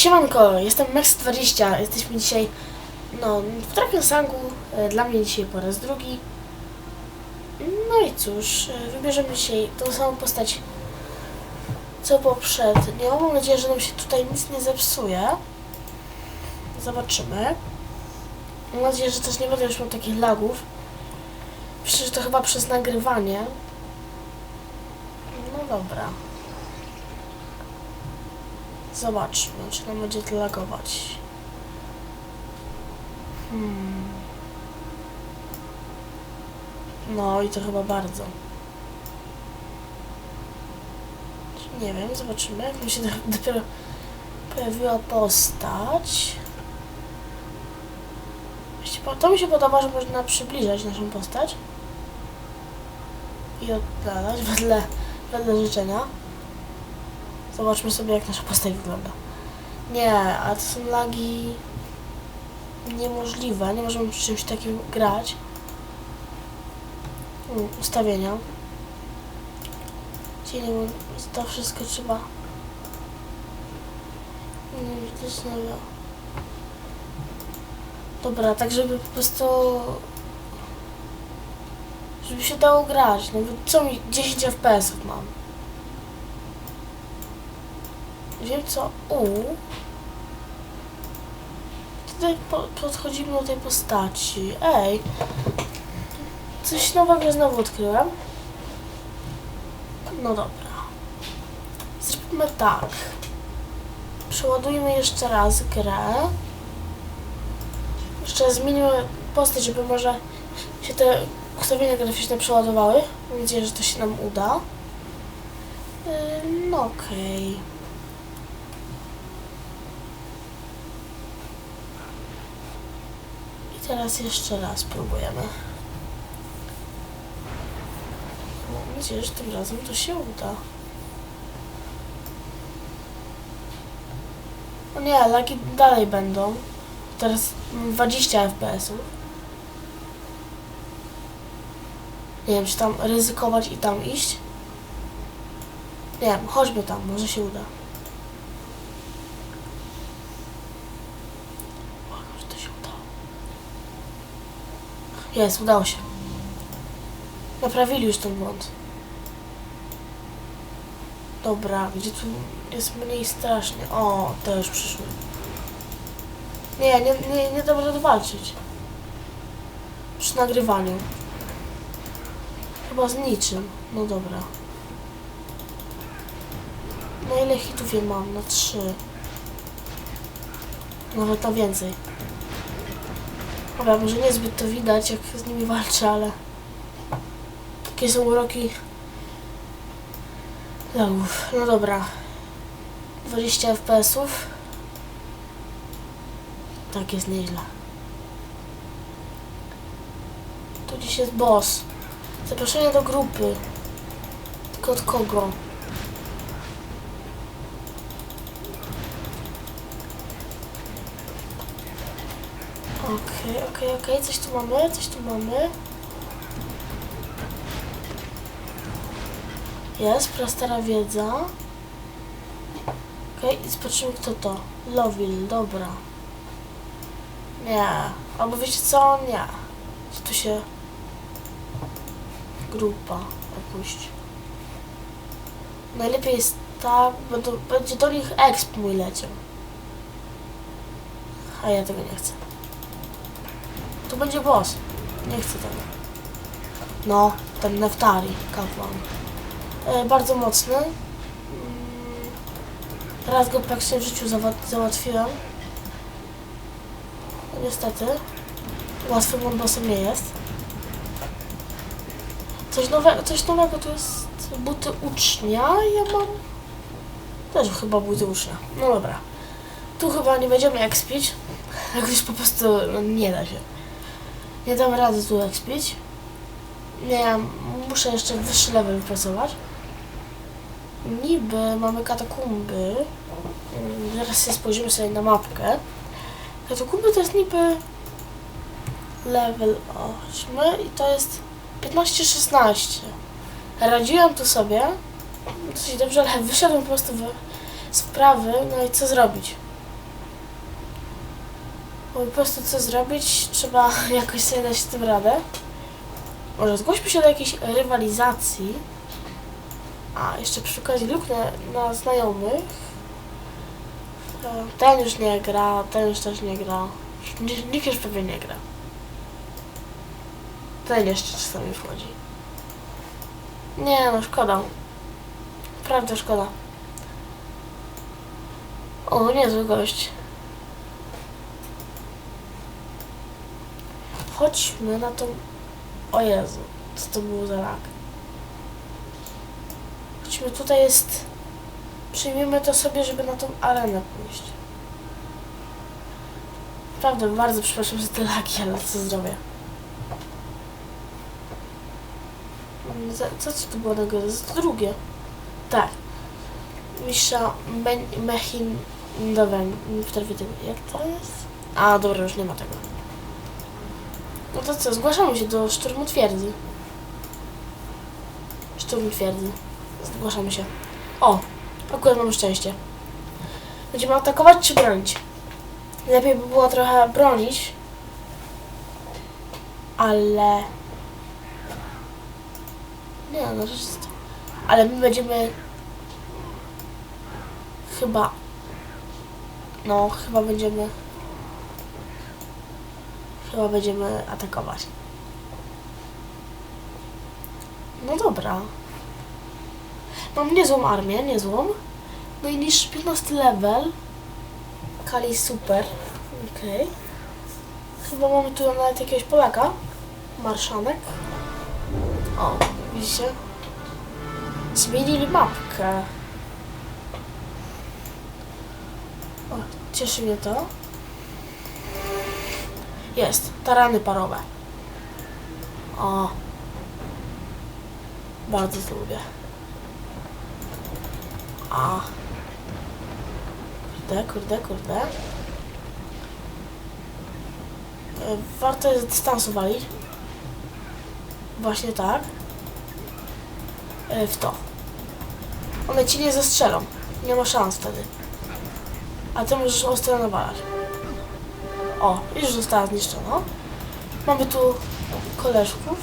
Siemanko, jestem Max20. Jesteśmy dzisiaj no, w Dragon Sangu. e, Dla mnie dzisiaj po raz drugi. No i cóż, e, wybierzemy dzisiaj tą samą postać co poprzednio. Mam nadzieję, że nam się tutaj nic nie zepsuje. Zobaczymy. Mam nadzieję, że też nie będę już miał takich lagów. Że to chyba przez nagrywanie. No dobra. Zobaczmy, czy nam będzie to lagować. Hmm. No i to chyba bardzo. Nie wiem, zobaczymy. Mi się do- dopiero pojawiła postać. To mi się podoba, że można przybliżać naszą postać. I oddalać wedle, wedle życzenia. Zobaczmy sobie, jak nasza postać wygląda. Nie, ale to są lagi niemożliwe. Nie możemy przy czymś takim grać. Mm, Ustawienia. Wiem, to wszystko trzeba. Nowe. Dobra, tak żeby po prostu. Żeby się dało grać. No co mi 10 FPS-ów mam. Wiem co U. Tutaj po, podchodzimy do tej postaci. Ej. Coś nowego znowu odkryłem. No dobra. Zróbmy tak. Przeładujmy jeszcze raz grę. Jeszcze zmienimy postać, żeby może się te ustawienia graficzne przeładowały. Mam nadzieję, że to się nam uda. Yy, No okej. I teraz jeszcze raz próbujemy. Mam nadzieję, że tym razem to się uda. O nie, lagi dalej będą. Teraz mam 20 FPS-ów. Nie wiem, czy tam ryzykować i tam iść. Nie wiem, chodźmy tam, może się uda. Błagam, że to się udało. Jest, udało się. Naprawili już ten błąd. Dobra, gdzie tu jest mniej strasznie? O, to już przyszły. Nie, nie, nie, nie rady walczyć. Przy nagrywaniu. Chyba z niczym. No dobra. Na ile hitów ja mam? Na trzy. Nawet na więcej. Dobra, może niezbyt to widać, jak z nimi walczę, ale... Takie są uroki lagów. No dobra. 20 FPS-ów. Tak jest nieźle. Tu gdzieś jest boss. Zaproszenie do grupy. Tylko od kogo? Okej, okej, okej. Coś tu mamy, coś tu mamy. Jest, prastara wiedza. Okej, okay, zobaczymy kto to. Lovil, dobra. Nie. Albo wiecie co? Nie. Gdzie tu się... Grupa opuści. Najlepiej jest tak, to będzie do nich exp mój leciał. A ja tego nie chcę. Tu będzie boss. Nie chcę tego. No, ten Neftari, kapłan. E, bardzo mocny. Mm, Raz go praktycznie w życiu załatwiłem. No, niestety. Łatwym on bossem nie jest. Coś nowego, coś nowego to jest buty ucznia. Ja mam też chyba buty ucznia. No dobra. Tu chyba nie będziemy expić. Jakoś po prostu no, nie da się. Nie dam rady tu expić. Nie, muszę jeszcze wyższy level wypracować. Niby mamy katakumby. Zaraz się spojrzymy sobie na mapkę. Katakumby to jest niby level 8 i to jest 15-16. Radziłem tu sobie dosyć dobrze, ale wyszedłem po prostu w, z wprawy, no i co zrobić? Bo po prostu co zrobić, trzeba jakoś sobie dać z tym radę. Może zgłośmy się do jakiejś rywalizacji. A, jeszcze okazji luk na, na znajomych. E, Ten już nie gra, ten już też nie gra. Nikt już pewnie nie gra. Ten jeszcze czasami wchodzi. Nie no, szkoda. Prawda szkoda. O, niezły gość. Chodźmy na tą... O Jezu, co to było za rak? Chodźmy, tutaj jest... Przyjmiemy to sobie, żeby na tą arenę pójść. Naprawdę, bardzo przepraszam za te laki, ale co zrobię? Co ci tu było nagroda? To drugie. Tak. Mistrza Me- Mechin... Dobra, nie potrafię. Jak to jest? A, dobra, już nie ma tego. No to co, zgłaszamy się do szturmu twierdzy. Szturm twierdzy. Zgłaszamy się. O, akurat mamy szczęście. Będziemy atakować czy bronić? Lepiej by było trochę bronić. Ale... Nie no, jest... Ale my będziemy... Chyba... No, chyba będziemy... Chyba będziemy atakować. No dobra. Mam niezłą armię, niezłą. Najniższy 15 level. Kali super. Okej. Chyba mamy tu nawet jakiegoś Polaka. Marszanek. O, widzicie? Zmienili mapkę. O, cieszy mnie to. Jest, tarany parowe. O. Bardzo to lubię. A. Kurde, kurde, kurde. E, Warto jest dystansu walić. Właśnie tak. E, W to. One ci nie zastrzelą. Nie ma szans wtedy. A ty możesz ostro nawalać. O, już została zniszczona. Mamy tu koleżków.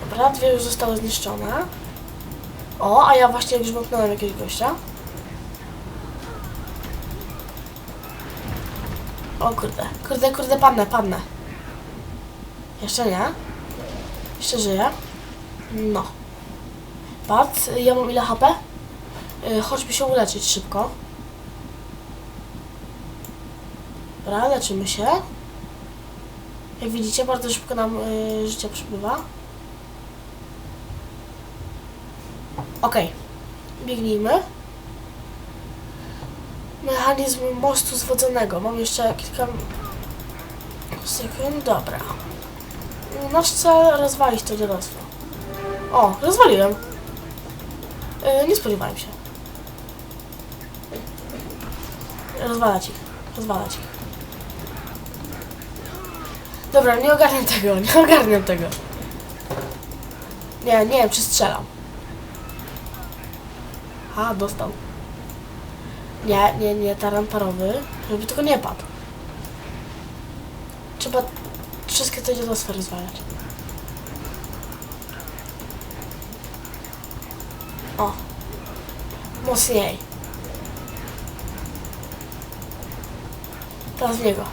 Dobra, dwie już zostały zniszczone. O, a ja właśnie grzmotnąłem jakiegoś gościa. O kurde, kurde, kurde, padnę, padnę. Jeszcze nie. Jeszcze żyję. No. Pat, ja mam ile HP? Yy, chodźmy się uleczyć szybko. Dobra, leczymy się. Jak widzicie, bardzo szybko nam y, życia przybywa. Okej, biegnijmy. Mechanizm mostu zwodzonego. Mam jeszcze kilka sekund. Dobra. Nasz cel rozwalić to dziadostwo. O, rozwaliłem. Y, nie spodziewałem się. Rozwalać ich. Rozwalać ich. Dobra, nie ogarniam tego, nie ogarniam tego. Nie, nie wiem, czy strzelam. A, dostał. Nie, nie, nie, taran parowy, żeby tylko nie padł. Trzeba wszystkie te dziadostwa rozwalać. O. Mocniej. Teraz w niego.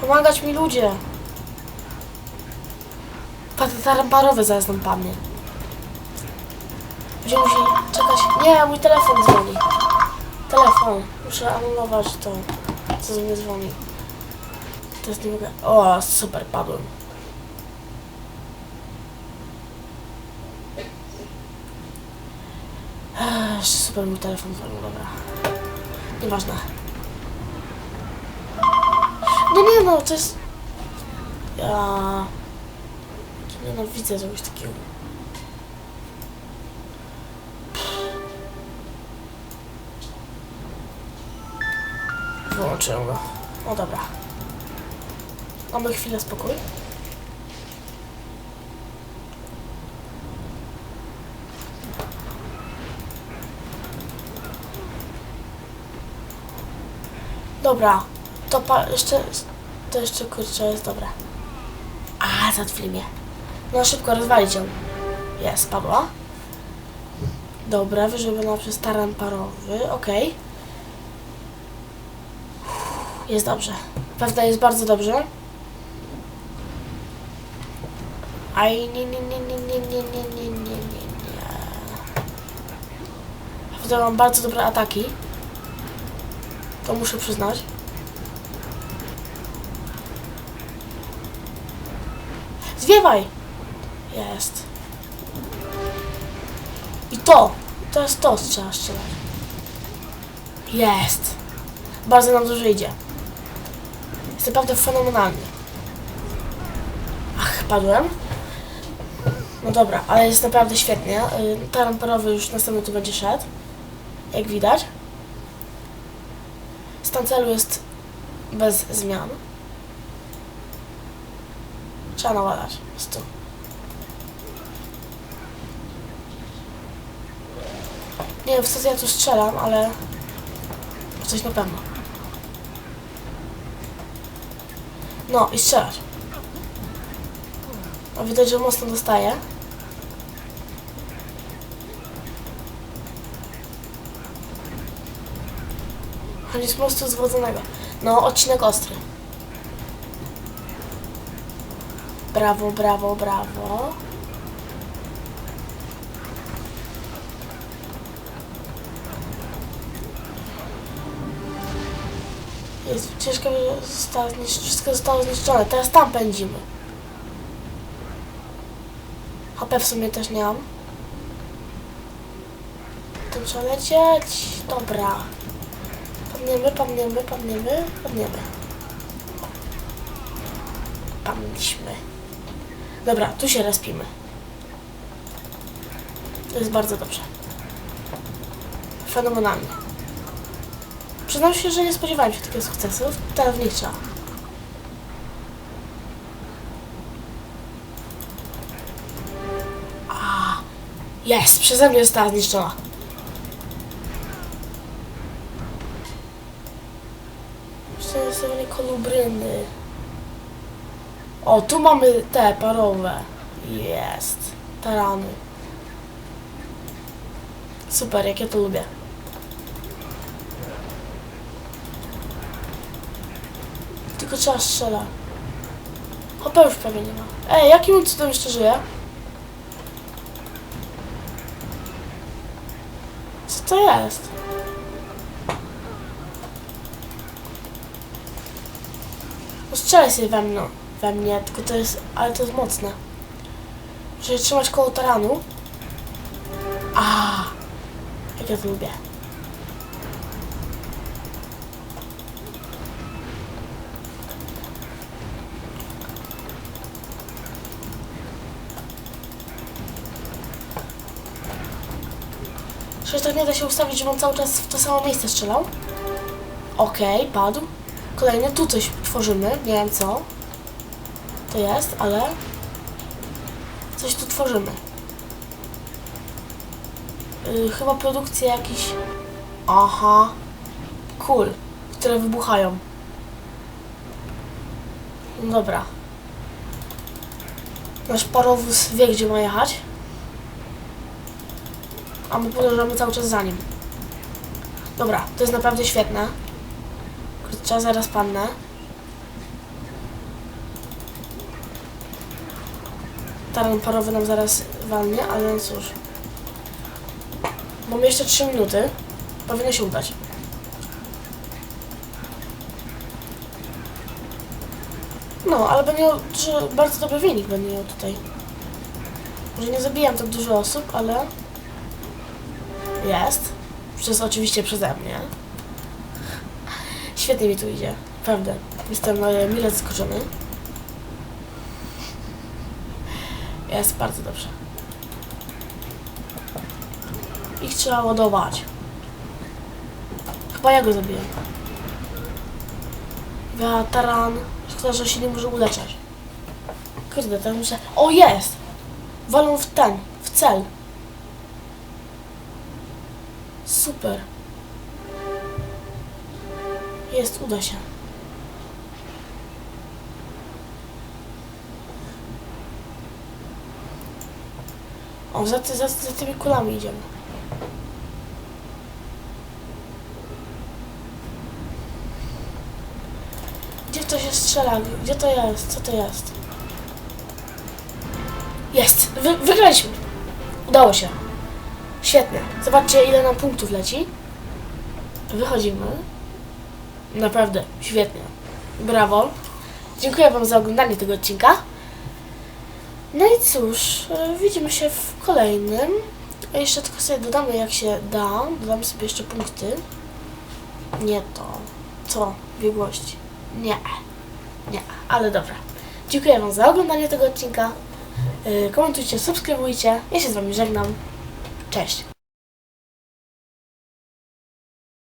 Pomagać mi ludzie. Taran parowy zaraz nam padnie. Będziemy musieli czekać. Nie, mój telefon dzwoni. Telefon. Muszę anulować to, co do mnie dzwoni. Teraz nie mogę. O, super, padłem. Super mój telefon dzwonił, dobra. Nieważne. No, to jest... Ja... Nienawidzę no czegoś takiego. Wyłączyłem go. O dobra. Mamy chwilę spokoju. Dobra, to pa jeszcze to jeszcze kurczę jest dobre. A, zatwili mnie. No szybko, rozwalić ją. Jest, padła. Dobra, wyżywiona przez taran parowy, okej. Jest dobrze. Pewna jest bardzo dobrze. Aj, nie, nie, nie, nie, nie, nie, nie, nie, nie, nie. Pewna mam bardzo dobre ataki. To muszę przyznać. Zwiewaj! Jest. I to! To jest to, co trzeba strzelać. Jest! Bardzo nam dużo idzie. Jest naprawdę fenomenalny. Ach, padłem. No dobra, ale jest naprawdę świetnie. Y, Taran parowy już następny tu będzie szedł. Jak widać. Stan celu jest bez zmian. Trzeba naładać. Jest tu. Nie wiem, w co ja tu strzelam, ale... Coś na pewno. No i strzelać. A widać, że mocno dostaje. Chodzi z mostu zwodzonego. No, odcinek ostry. Brawo, brawo, brawo. Jest ciężko, zostało zniszczone. Wszystko zostało zniszczone. Teraz tam pędzimy. HP w sumie też nie mam. Trzeba lecieć. Dobra. Padniemy, padniemy, padniemy, padniemy. Padliśmy. Dobra, tu się respimy. To jest bardzo dobrze. Fenomenalnie. Przyznam się, że nie spodziewałem się takiego sukcesu. Teraz w nich trzeba. A, Jest! Przeze mnie została zniszczona. Przedstawienie kolubryny. O, tu mamy te parowe. Jest. Tarany. Super, jak ja to lubię. Tylko trzeba strzela. Hopę już prawie nie ma. Ej, jakim cudem jeszcze żyje? Co to jest? Strzelaj sobie we mnie, we mnie, tylko to jest, ale to jest mocne. Muszę się trzymać koło taranu. A, jak ja to lubię. Przecież tak nie da się ustawić, żeby on cały czas w to samo miejsce strzelał. Okej, padł. Kolejny, tu coś tworzymy, nie wiem co to jest, ale coś tu tworzymy. Yy, chyba produkcja jakiś... Aha. Kul, które wybuchają. Dobra. Nasz parowóz wie, gdzie ma jechać. A my podążamy cały czas za nim. Dobra, to jest naprawdę świetne. Kurczę, zaraz padnę. Taran parowy nam zaraz walnie, ale no cóż. Mamy jeszcze 3 minuty. Powinno się udać. No, ale będzie dużo, bardzo dobry wynik będę miał tutaj. Może nie zabijam tak dużo osób, ale jest. Przez oczywiście przeze mnie. Świetnie mi tu idzie. Prawda. Jestem e, mile zaskoczony. Jest bardzo dobrze. Ich trzeba ładować. Chyba ja go zabiję. Ja taran. Szkoda, że się nie może uleczyć. Kurde, teraz muszę... O, jest! Walą w ten, w cel. Super. Jest, uda się. O, za, za, za tymi kulami idziemy. Gdzie to się strzela? Gdzie to jest? Co to jest? Jest! Wy, wygraliśmy! Udało się. Świetnie. Zobaczcie, ile nam punktów leci. Wychodzimy. Naprawdę, świetnie. Brawo. Dziękuję Wam za oglądanie tego odcinka. No i cóż, e, widzimy się w kolejnym. A jeszcze tylko sobie dodamy jak się da. Dodamy sobie jeszcze punkty. Nie to. Co? Biegłości. Nie. Nie, ale dobra. Dziękuję Wam za oglądanie tego odcinka. E, Komentujcie, subskrybujcie. Ja się z Wami żegnam. Cześć.